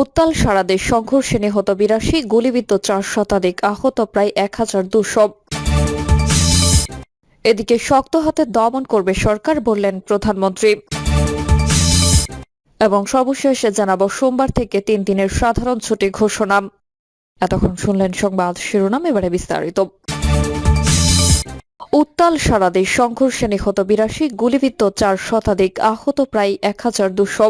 উত্তাল সারা দেশ সংঘর্ষে নিহত বিরাশি, গুলিবিদ্ধ চার শতাধিক আহত প্রায় এক হাজার দুশো। এদিকে শক্ত হাতে দমন করবে সরকার বললেন প্রধানমন্ত্রী। এবং সর্বশেষে জানাব সোমবার থেকে তিন দিনের সাধারণ ছুটি ঘোষণা। এতক্ষণ শুনলেন সংবাদ শিরোনাম, এবারে বিস্তারিত। উত্তাল সারা দেশ সংঘর্ষে নিহত বিরাশি, গুলিবিদ্ধ চার শতাধিক আহত প্রায় এক হাজার দুশো।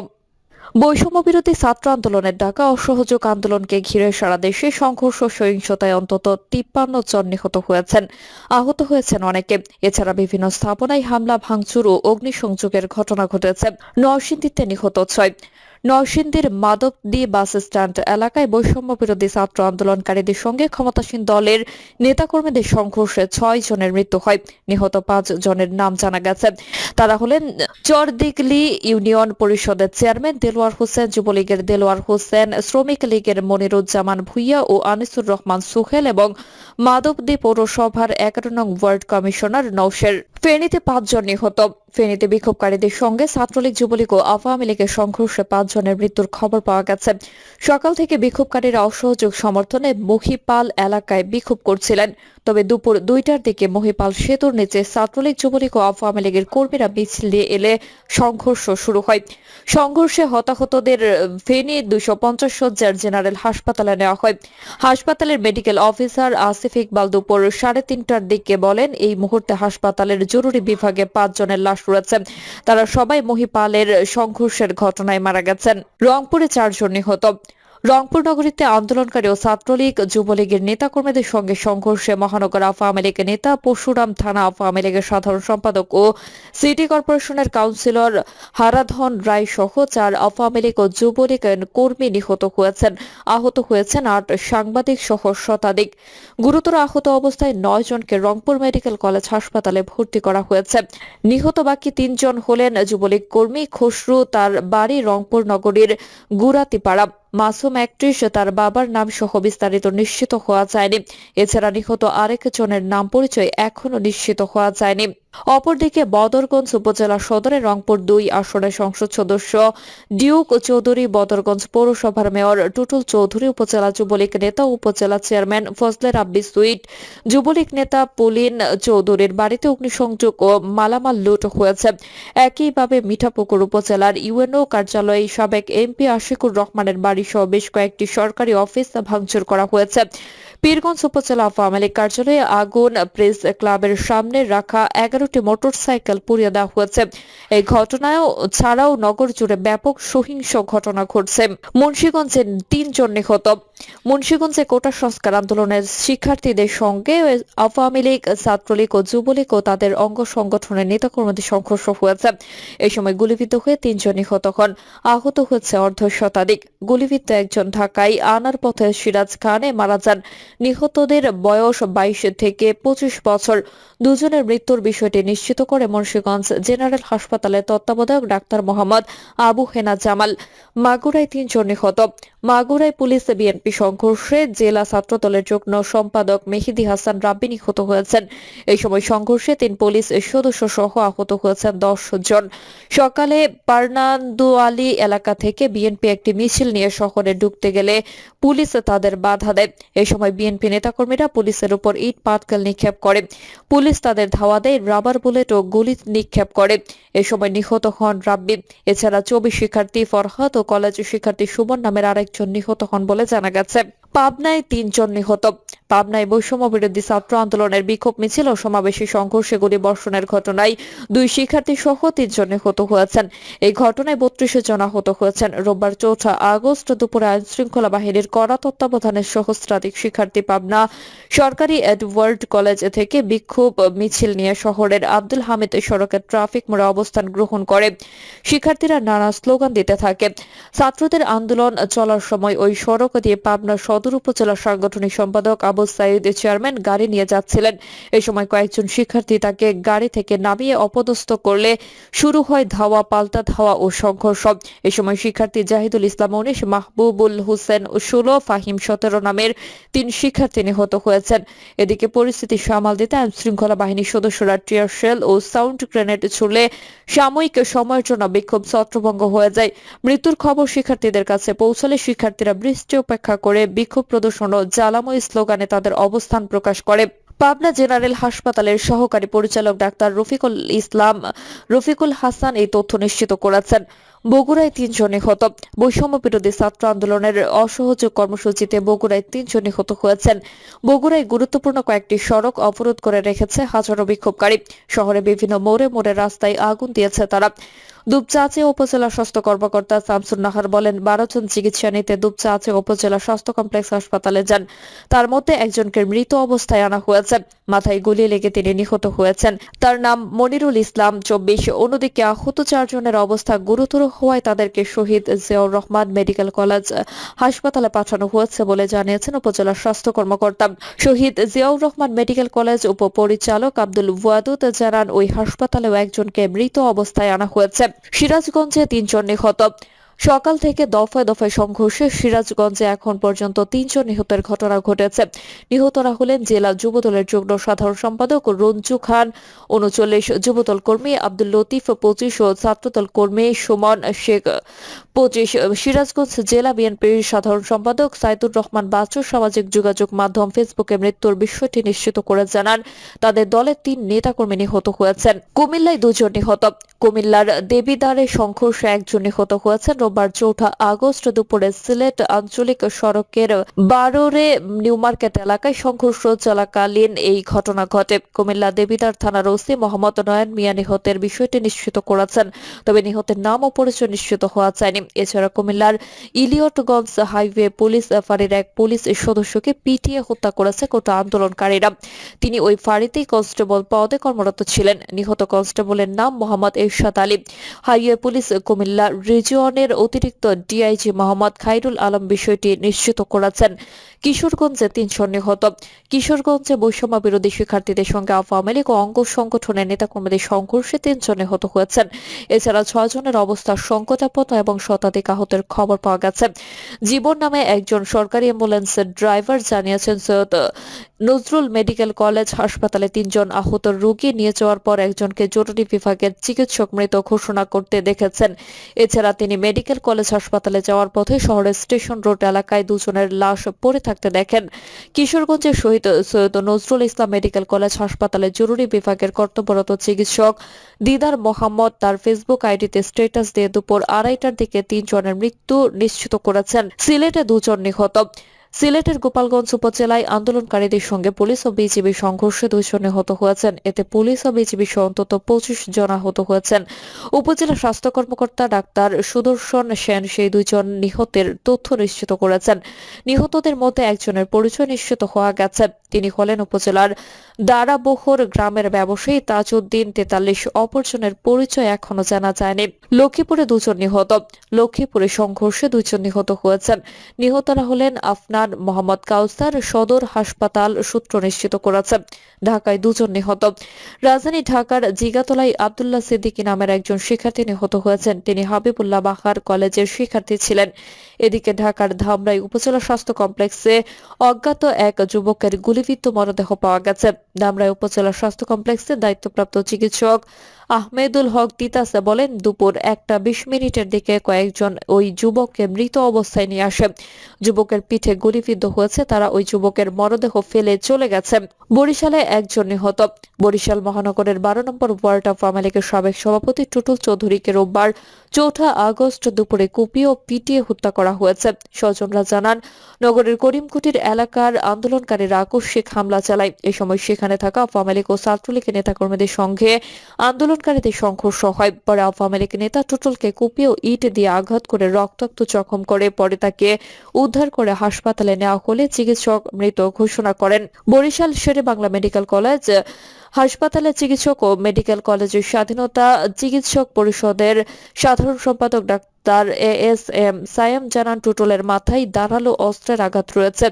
বৈষম্য বিরোধী ছাত্র আন্দোলনের ডাকা অসহযোগ আন্দোলনকে ঘিরে সারা দেশে সংঘর্ষ সহিংসতায় অন্তত তিপ্পান্ন জন নিহত হয়েছেন। আহত হয়েছেন অনেকে। এছাড়া বিভিন্ন স্থাপনায় হামলা, ভাঙচুর ও অগ্নিসংযোগের ঘটনা ঘটেছে। নরসিংদীতে নিহত ছয়। নরসিংদীর মাধবদী বাস স্ট্যান্ড এলাকায় বৈষম্য বিরোধী ছাত্র আন্দোলনকারীদের সঙ্গে ক্ষমতাসীন দলের নেতাকর্মীদের সংঘর্ষে ছয় জনের মৃত্যু হয়। নিহত পাঁচ জনের নাম জানা গেছে। তারা হলেন চরদিগলি ইউনিয়ন পরিষদের চেয়ারম্যান দেলোয়ার হোসেন, যুবলীগের দেলোয়ার হোসেন, শ্রমিক লীগের মনিরুজ্জামান ভুইয়া ও আনিসুর রহমান সুহেল এবং মাধবদী পৌরসভার এগারো নং ওয়ার্ড কমিশনার নৌশের ফেনীতে পাঁচজন নিহত। ফেনীতে বিক্ষোভকারীদের সঙ্গে ছাত্রলীগ, যুবলীগ ও আওয়ামী লীগের সংঘর্ষে পাঁচজনের মৃত্যুর খবর পাওয়া গেছে। সকাল থেকে বিক্ষোভকারীরা অসহযোগ সমর্থনে মহিপাল এলাকায় বিক্ষোভ করছিলেন। তবে দুপুর দুইটার দিকে মহিপাল সেতুর নিচে ছাত্রলীগ, যুবলীগ ও আওয়ামী লীগের কর্মীরা মিছিল নিয়ে এলে সংঘর্ষ শুরু হয়। সংঘর্ষে হতাহতদের ফেনী দুশো পঞ্চাশ সজ্জার জেনারেল হাসপাতালে নেওয়া হয়। হাসপাতালের মেডিকেল অফিসার আসিফ ইকবাল দুপুর সাড়ে তিনটার দিকে বলেন, এই মুহূর্তে হাসপাতালের জরুরি বিভাগে পাঁচ জনের লাশ রয়েছে তারা সবাই মহিপালের সংঘর্ষের ঘটনায় মারা গেছেন। রংপুরে চারজন নিহত। রংপুর নগরীতে আন্দোলনকারী ও ছাত্রলীগ যুবলীগের নেতাকর্মীদের সঙ্গে সংঘর্ষে মহানগর আওয়ামী লীগের নেতা পরশুরাম থানা আওয়ামী লীগের সাধারণ সম্পাদক ও সিটি কর্পোরেশনের কাউন্সিলর হারাধন রায় সহ চার আওয়ামী লীগ ও যুবলীগ কর্মী নিহত হয়েছেন। আহত হয়েছেন আট সাংবাদিক সহ শতাধিক। গুরুতর আহত অবস্থায় নয় জনকে রংপুর মেডিকেল কলেজ হাসপাতালে ভর্তি করা হয়েছে। নিহত বাকি তিনজন হলেন যুবলীগ কর্মী খসরু, তার বাড়ি রংপুর নগরীর গুরাতিপাড়া মাসুম একত্রিশ, তার বাবার নাম সহ বিস্তারিত নিশ্চিত হওয়া যায়নি। এছাড়া নিহত আরেক জনের নাম পরিচয় এখনও নিশ্চিত হওয়া যায়নি। অপরদিকে বদরগঞ্জ উপজেলা সদরে রংপুর দুই আসনের সংসদ সদস্য ডিউক চৌধুরী, বদরগঞ্জ পৌরসভার মেয়র টুটুল চৌধুরী, উপজেলা যুবলীগ নেতা, উপজেলা চেয়ারম্যান ফজলে রাব্বি সুইট, যুবলীগ নেতা পুলিন চৌধুরীর বাড়িতে অগ্নিসংযোগ ও মালামাল লুট হয়েছে। একইভাবে মিঠাপুকুর উপজেলার ইউএনও কার্যালয়ে সাবেক এমপি আশিকুর রহমানের বাড়ি সহ বেশ কয়েকটি সরকারি অফিস ভাঙচুর করা হয়েছে। পীরগঞ্জ উপজেলা আওয়ামী লীগ কার্যালয়ে আগুন প্রেস ক্লাবের সামনে রাখা এগারোটি মোটরসাইকেল পুড়িয়ে দেওয়া হয়েছে। এই ঘটনায় ছাড়াও নগর জুড়ে ব্যাপক সহিংস ঘটনা ঘটছে। মুন্সীগঞ্জে তিনজন নিহত। মুন্সীগঞ্জে কোটা সংস্কার আন্দোলনের শিক্ষার্থীদের সঙ্গে আওয়ামী লীগ, ছাত্রলীগ ও যুবলীগ ও তাদের অঙ্গ সংগঠনের নেতাকর্মীদের সংঘর্ষ হয়েছে। এই সময় গুলিবিদ্ধ হয়ে তিনজন নিহত হন। আহত হয়েছে অর্ধ শতাধিক। গুলিবিদ্ধ একজন ঢাকায় আনার পথে সিরাজ খানে মারা যান। নিহতদের বয়স বাইশ থেকে পঁচিশ বছর। দুজনের মৃত্যুর বিষয়টি নিশ্চিত করে মুন্সিগঞ্জ জেনারেল হাসপাতালের তত্ত্বাবধায়ক ডাক্তার মোহাম্মদ আবু হেনা জামাল। মাগুরায় তিনজন নিহত। মাগুরায় পুলিশ বিএনপি সংঘর্ষে জেলা ছাত্রদলের যুগ্ম সম্পাদক মেহিদি হাসান রাব্বি নিহত হয়েছেন। এই সময় সংঘর্ষে তিন পুলিশ সদস্য সহ আহত হয়েছেন দশ জন। সকালে পার্নান্দুয়ালি এলাকা থেকে বিএনপি একটি মিছিল নিয়ে শহরে ঢুকতে গেলে পুলিশ তাদের বাধা দেয়। এই সময় বিএনপি নেতাকর্মীরা পুলিশের উপর ইট, পাটকেল নিক্ষেপ করে। পুলিশ তাদের ধাওয়া দেয়, রাবার বুলেট ও গুলি নিক্ষেপ করে। এ সময় নিহত হন রাব্বি। এছাড়া চব্বিশ শিক্ষার্থী ফরহাদ ও কলেজ শিক্ষার্থী সুমন নামের আরেকজন নিহত হন বলে জানা গেছে। পাবনায় তিনজন নিহত। পাবনায় বৈষম্য বিরোধী ছাত্র আন্দোলনের বিক্ষোভ মিছিল ও সমাবেশী সংঘর্ষে গুলি বর্ষণের ঘটনায় দুই শিক্ষার্থী সহ তিনজন নিহত হয়েছেন। এই ঘটনায় বত্রিশ জন আহত হয়েছেন। রোববার চৌঠা আগস্ট দুপুরে আইন শৃঙ্খলা বাহিনীর কড়া তত্ত্বাবধানে সহস্রাধিক শিক্ষার্থী পাবনা সরকারি এডওয়ার্ড কলেজ থেকে বিক্ষোভ মিছিল নিয়ে শহরের আব্দুল হামিদ সড়কের ট্রাফিক মোড়ে অবস্থান গ্রহণ করে। শিক্ষার্থীরা নানা স্লোগান দিতে থাকে। ছাত্রদের আন্দোলন চলার সময় ওই সড়ক দিয়ে পাবনা সদর সদর উপজেলা সাংগঠনিক সম্পাদক আবু সাইদ চেয়ারম্যান গাড়ি নিয়ে যাচ্ছিলেন। এই সময় কয়েকজন শিক্ষার্থী তাকে গাড়ি থেকে নামিয়ে অপদস্থ করলে শুরু হয় ধাওয়া, পাল্টা ধাওয়া ও সংঘর্ষ। এই সময় শিক্ষার্থী জাহিদুল ইসলাম উনিশ, মাহবুবুল হোসেন ষোলো, ফাহিম সতেরো নামের তিন শিক্ষার্থী নিহত হয়েছেন। এদিকে পরিস্থিতি সামাল দিতে আইন শৃঙ্খলা বাহিনীর সদস্যরা টিয়ার শেল ও সাউন্ড গ্রেনেড ছুড়লে সাময়িক সময়ের জন্য বিক্ষোভ ছত্রভঙ্গ হয়ে যায়। মৃত্যুর খবর শিক্ষার্থীদের কাছে। পৌঁছালে শিক্ষার্থীরা বৃষ্টি উপেক্ষা করে বিক্ষোভ প্রদর্শন ও জ্বালাময় স্লোগানে তাদের অবস্থান প্রকাশ করে। পাবনা জেনারেল হাসপাতালের সহকারী পরিচালক ডাক্তার রফিকুল ইসলাম রফিকুল হাসান এই তথ্য নিশ্চিত করেছেন। বগুড়ায় তিনজন নিহত। বৈষম্য বিরোধী ছাত্র আন্দোলনের অসহযোগ কর্মসূচিতে বগুড়ায় তিনজন নিহত হয়েছেন। বগুড়ায় গুরুত্বপূর্ণ কয়েকটি সড়ক অবরোধ করে রেখেছে হাজারো বিক্ষোভকারী। শহরে বিভিন্ন মোড়ে মোড়ে রাস্তায় আগুন দিয়েছে তারা। দুপচাঁচে উপজেলা স্বাস্থ্য কর্মকর্তা শামসুন নাহার বলেন, বারো জন চিকিৎসা নিতে দুপচাঁচে উপজেলা স্বাস্থ্য কমপ্লেক্স হাসপাতালে যান। তার মধ্যে একজনকে মৃত অবস্থায় আনা হয়েছে। মাথায় গুলি লেগে তিনি নিহত হয়েছেন। তার নাম মনিরুল ইসলাম। চব্বিশ অন্যদিকে আহত চারজনের অবস্থা গুরুতর হওয়ায় তাদেরকে শহীদ জিয়াউর রহমান মেডিকেল কলেজ হাসপাতালে পাঠানো হয়েছে বলে জানিয়েছেন উপজেলা স্বাস্থ্য কর্মকর্তা। শহীদ জিয়াউর রহমান মেডিকেল কলেজ উপপরিচালক আব্দুল ওয়াদুদ জানান, ওই হাসপাতালেও একজনকে মৃত অবস্থায় আনা হয়েছে। সিরাজগঞ্জে তিনজন নিহত। সকাল থেকে দফায় দফায় সংঘর্ষে সিরাজগঞ্জে এখন পর্যন্ত তিনজন নিহতের ঘটনা ঘটেছে। নিহতরা হলেন জেলা যুবদলের যুগ্ম সাধারণ সম্পাদক রঞ্জু খান, উনচল্লিশ যুবদল কর্মী আব্দুল লতিফ, পঁচিশ ও ছাত্রদল কর্মী সুমন শেখ। পঁচিশ সিরাজগঞ্জ জেলা বিএনপির সাধারণ সম্পাদক সাইদুর রহমান বাচ্চু সামাজিক যোগাযোগ মাধ্যম ফেসবুকে মৃত্যুর বিষয়টি নিশ্চিত করে জানান, তাদের দলের তিন নেতাকর্মী নিহত হয়েছেন। কুমিল্লায় দুজন নিহত। কুমিল্লার দেবিদারে সংঘর্ষে একজন নিহত হয়েছেন। রোববার চৌঠা আগস্ট দুপুরে সিলেট আঞ্চলিক সড়কের বারোরে নিউ মার্কেট এলাকায় সংঘর্ষ চলাকালীন এই ঘটনা ঘটে। কুমিল্লা দেবিদার থানার ওসি মোহাম্মদ নয়ন মিয়া নিহতের বিষয়টি নিশ্চিত করেছেন, তবে নিহতের নাম ও পরিচয় নিশ্চিত হওয়া যায়নি। এছাড়া কুমিল্লার ইলিয়টগঞ্জ হাইওয়ে পুলিশ ফাঁড়ির এক পুলিশ সদস্যকে পিটিয়ে হত্যা করেছে কোটা আন্দোলনকারীরা। তিনি ওই ফাঁড়িতেই কনস্টেবল পদে কর্মরত ছিলেন। নিহত কনস্টেবলের নাম মোহাম্মদ এরশাদ আলী। হাইওয়ে পুলিশ কুমিল্লা রিজিয়নের অতিরিক্ত ডিআইজি মোহাম্মদ খাইরুল আলম বিষয়টি নিশ্চিত করেছেন। কিশোরগঞ্জে তিনজন নিহত কিশোরগঞ্জে বৈষম্য বিরোধী শিক্ষার্থীদের সঙ্গে আওয়ামী লীগ ও অঙ্গ সংগঠনের নেতাকর্মীদের সংঘর্ষে তিনজন নিহত হয়েছেন। এছাড়া ছয় জনের অবস্থা সংকটাপন্ন এবং শতাধিক আহতের খবর পাওয়া গেছে। জীবন নামে একজন সরকারি অ্যাম্বুলেন্সের ড্রাইভার জানিয়েছেন সৈয়দ নজরুল মেডিকেল কলেজ হাসপাতালে তিনজন আহত রোগী নিয়ে যাওয়ার পর একজনকে জরুরি বিভাগের চিকিৎসক মৃত ঘোষণা করতে দেখেছেন। এছাড়া তিনি মেডিকেল কলেজ হাসপাতালে যাওয়ার পথে শহরের স্টেশন রোড এলাকায় দুজনের লাশ পড়ে থাকতে দেখেন। কিশোরগঞ্জের শহীদ সৈয়দ নজরুল ইসলাম মেডিকেল কলেজ হাসপাতালে জরুরি বিভাগের কর্তব্যরত চিকিৎসক দিদার মোহাম্মদ তার ফেসবুক আইডিতে স্ট্যাটাস দিয়ে দুপুর আড়াইটার দিকে তিনজনের মৃত্যু নিশ্চিত করেছেন। সিলেটে দুজন নিহত। সিলেটের গোপালগঞ্জ উপজেলায় আন্দোলনকারীদের সঙ্গে পুলিশ ও বিজিবি সংঘর্ষে দুইজন নিহত হয়েছেন। এতে পুলিশ ও বিজিবি সহ অন্তত পঁচিশ জন আহত হয়েছেন। উপজেলা স্বাস্থ্য কর্মকর্তা ডাক্তার সুদর্শন সেন সেই দুইজন নিহতের তথ্য নিশ্চিত করেছেন। নিহতদের মধ্যে একজনের পরিচয় নিশ্চিত হওয়া গেছে। তিনি হলেন উপজেলার দারাবহর গ্রামের ব্যবসায়ী তাজউদ্দিন তেতাল্লিশ। অপরজনের পরিচয় এখনও জানা যায়নি। লক্ষ্মীপুরে দুজন নিহত। লক্ষ্মীপুরে সংঘর্ষে দুইজন নিহত হয়েছেন। নিহতরা হলেন আফনান মোহাম্মদ কাউসার সদর হাসপাতাল সূত্র নিশ্চিত করেছে। ঢাকায় দুজন নিহত। রাজধানী ঢাকার জিগাতলায় আবদুল্লাহ সিদ্দিকী নামের একজন শিক্ষার্থী নিহত হয়েছেন। তিনি হাবিবুল্লাহ বাহার কলেজের শিক্ষার্থী ছিলেন। এদিকে ঢাকার ধামরাই উপজেলা স্বাস্থ্য কমপ্লেক্সে অজ্ঞাত এক যুবকের গুলিবিদ্ধ মরদেহ পাওয়া গেছে। ধামরাই উপজেলা স্বাস্থ্য কমপ্লেক্সে দায়িত্বপ্রাপ্ত চিকিৎসক আহমেদুল হক তিতাসে বলেন, দুপুর একটা বিশ মিনিটের দিকে কয়েকজন ওই যুবককে মৃত অবস্থায় নিয়ে আসে। যুবকের পিঠে গুলিবিদ্ধ হয়েছে, তারা ওই যুবকের মরদেহ ফেলে চলে গেছে। বরিশালে একজন নিহত। বরিশাল মহানগরের বারো নম্বর ওয়ার্ড অফ আওয়ামী লীগের সাবেক সভাপতি টুটুল চৌধুরীকে রোববার চৌঠা আগস্ট দুপুরে কুপিয়ে ও পিটিয়ে হত্যা করা হয়েছে। স্বজনরা জানান, নগরের করিমকুটির এলাকার আন্দোলনকারীরা আকস্মিক হামলা চালায়। এ সময় সেখানে থাকা আওয়ামী লীগ ও ছাত্রলীগের নেতাকর্মীদের সঙ্গে আন্দোলনকারীদের সংঘর্ষ হয়। পরে আওয়ামী লীগ নেতা টুটুলকে কুপিয়ে ও ইট দিয়ে আঘাত করে রক্তাক্ত জখম করে। পরে তাকে উদ্ধার করে হাসপাতালে নেওয়া হলে চিকিৎসক মৃত ঘোষণা করেন। বরিশাল শেরে বাংলা মেডিকেল কলেজ হাসপাতালে চিকিৎসক ও মেডিকেল কলেজের স্বাধীনতা চিকিৎসক পরিষদের সাধারণ সম্পাদক doctor A S M Sayam জানান, টুটুলের মাথায় দাঁড়াল অস্ত্রের আঘাত রয়েছে।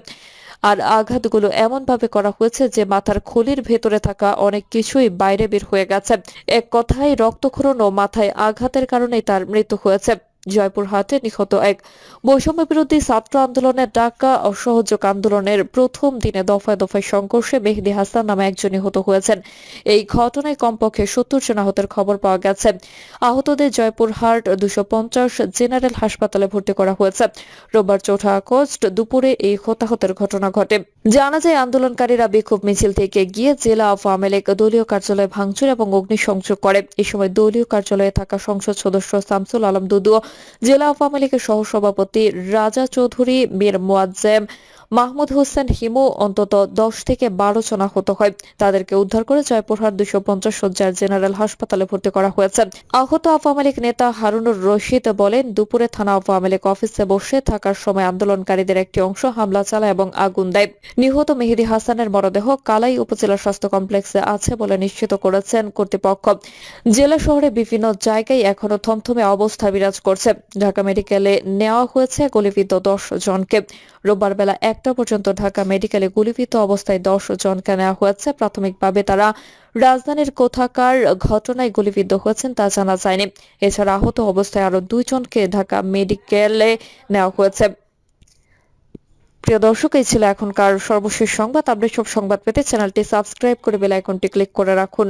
আর আঘাতগুলো এমনভাবে করা হয়েছে যে মাথার খুলির ভেতরে থাকা অনেক কিছুই বাইরে বের হয়ে গেছে। এক কথায় রক্তক্ষরণ ও মাথায় আঘাতের কারণে তার মৃত্যু হয়েছে। জয়পুরহাটে নিহত এক বৈষম্য বিরোধী ছাত্র আন্দোলনের ডাকা অসহযোগ আন্দোলনের প্রথম দিনে দফায় দফায় সংঘর্ষে মেহেদি হাসান নামে একজন নিহত হয়েছেন। এই ঘটনায় কমপক্ষে সত্তর জন আহতের খবর পাওয়া গেছে। আহতদের জয়পুরহাট দুশো পঞ্চাশ জেনারেল হাসপাতালে ভর্তি করা হয়েছে। রোববার চৌঠা আগস্ট দুপুরে এই হতাহতের ঘটনা ঘটে। জানা যায়, আন্দোলনকারীরা বিক্ষোভ মিছিল থেকে গিয়ে জেলা আওয়ামী লীগ দলীয় কার্যালয়ে ভাঙচুর এবং অগ্নিসংযোগ করে। এই সময় দলীয় কার্যালয়ে থাকা সংসদ সদস্য শামসুল আলম দুদু জেলা আওয়ামী লীগের সহসভাপতি রাজা চৌধুরী, মীর মোয়াজ্জেম, মাহমুদ হোসেন হিমু অন্তত দশ থেকে বারো জন আহত হয়। তাদেরকে উদ্ধার করে জয়পুরহাট দুশো পঞ্চাশ সজ্জার জেনারেল হাসপাতালে ভর্তি করা হয়েছে। আহত আওয়ামী লীগ নেতা হারুনুর রশিদ বলেন, দুপুরে থানা আওয়ামী লীগ অফিসে বসে থাকার সময় আন্দোলনকারীদের একটি অংশ হামলা চালায় এবং আগুন দেয়। নিহত মেহেদি হাসানের মরদেহ কালাই উপজেলা স্বাস্থ্য কমপ্লেক্সে আছে বলে নিশ্চিত করেছেন কর্তৃপক্ষ। জেলা শহরে বিভিন্ন জায়গায় এখনও থমথমে অবস্থা বিরাজ করছে। ঢাকা মেডিকেলে নেওয়া হয়েছে। গুলিবিদ্ধ দশ জনকে রোববার বেলা একটা পর্যন্ত ঢাকা মেডিকেলে গুলিবিদ্ধ অবস্থায় দশ জনকে নেওয়া হয়েছে। প্রাথমিকভাবে তারা রাজধানীর কোথাকার ঘটনায় গুলিবিদ্ধ হয়েছেন তা জানা যায়নি। এছাড়া আহত অবস্থায় আরও দুইজনকে ঢাকা মেডিকেলে নেওয়া হয়েছে। প্রিয় দর্শক, এই ছিল এখনকার সর্বশেষ সংবাদ। আপনি সব সংবাদ পেতে চ্যানেলটি সাবস্ক্রাইব করে বেল আইকনটি ক্লিক করে রাখুন।